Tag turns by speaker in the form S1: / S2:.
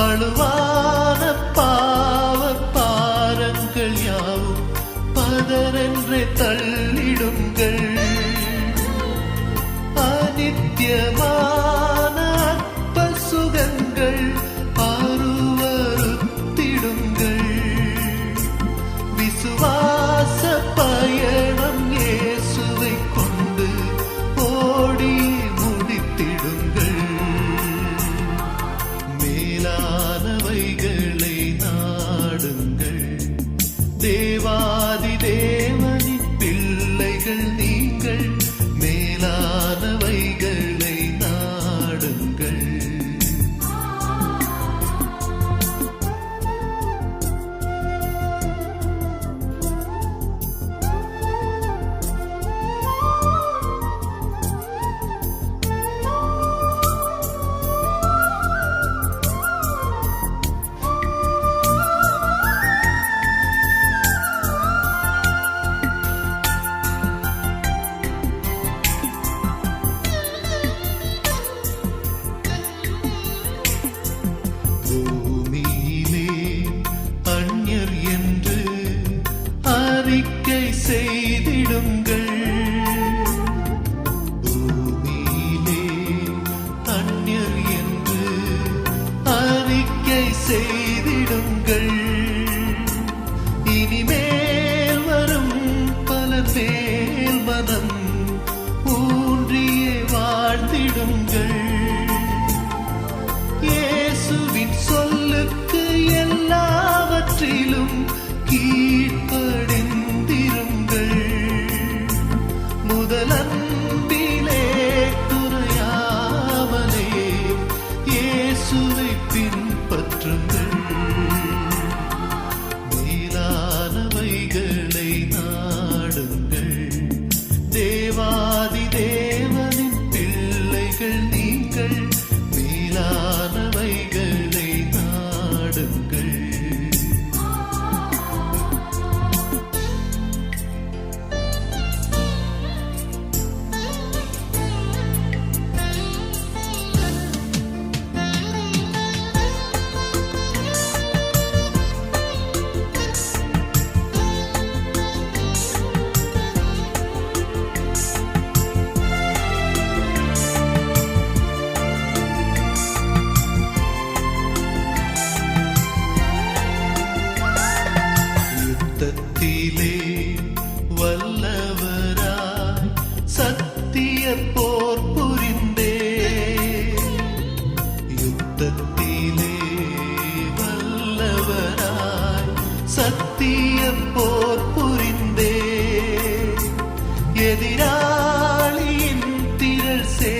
S1: பழுவான பாவ பாரங்கள் யாவும் பதரென்றே தள்ளிடுங்கள். அனித்தியமா கண்கள் யுத்தத்திலே வல்லவராய் சத்திய போர் புரிந்தே. எதிராளியின் திரள் சே